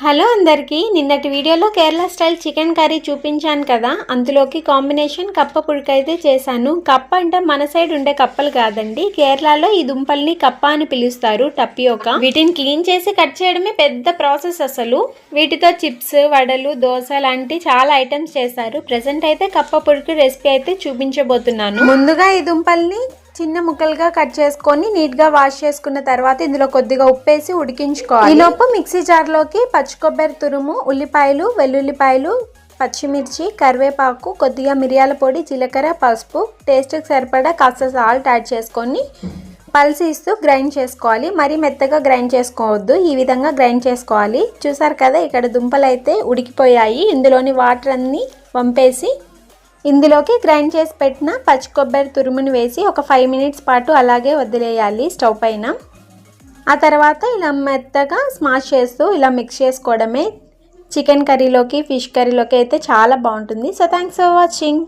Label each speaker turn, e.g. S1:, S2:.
S1: Hello అందరికీ నిన్నటి వీడియోలో కేరళ స్టైల్ చికెన్ కర్రీ చూపించాను కదా అందులోకి కాంబినేషన్ కప్ప పుడక అయితే చేశాను. కప్ప అంటే మన సైడ్ ఉండే కప్పలు కాదండి. కేరళలో ఈ దుంపల్ని కప్ప అని పిలుస్తారు టపియోక వీటిని క్లీన్ చేసి కట్ చేయడమే పెద్ద ప్రాసెస్ అసలు. వీటితో చిప్స్ వడలు దోశ లాంటి చాలా ఐటమ్స్ చేశారు. ప్రెసెంట్ అయితే కప్ప పుడక రెసిపీ అయితే చూపించబోతున్నాను. ముందుగా ఈ దుంపల్ని చిన్న ముక్కలుగా కట్ చేసుకొని నీట్గా వాష్ చేసుకున్న తర్వాత ఇందులో కొద్దిగా ఉప్పేసి ఉడికించుకోవాలి. ఈలోపు మిక్సీ జార్లోకి పచ్చి కొబ్బరి తురుము ఉల్లిపాయలు వెల్లుల్లిపాయలు పచ్చిమిర్చి కరివేపాకు కొద్దిగా మిరియాల పొడి జీలకర్ర పసుపు టేస్ట్కి సరిపడా కాస్త సాల్ట్ యాడ్ చేసుకొని పల్స్ ఇస్తూ గ్రైండ్ చేసుకోవాలి. మరీ మెత్తగా గ్రైండ్ చేసుకోవద్దు. ఈ విధంగా గ్రైండ్ చేసుకోవాలి. చూసారు కదా ఇక్కడ దుంపలు అయితే ఉడికిపోయాయి. ఇందులోని వాటర్ అన్ని వంపేసి ఇందులోకి గ్రైండ్ చేసి పెట్టిన పచ్చి కొబ్బరి తురుముని వేసి ఒక ఫైవ్ మినిట్స్ పాటు అలాగే వదిలేయాలి స్టవ్ పైన. ఆ తర్వాత ఇలా మెత్తగా స్మాష్ చేస్తూ ఇలా మిక్స్ చేసుకోవడమే. చికెన్ కర్రీలోకి ఫిష్ కర్రీలోకి అయితే చాలా బాగుంటుంది. So thanks for watching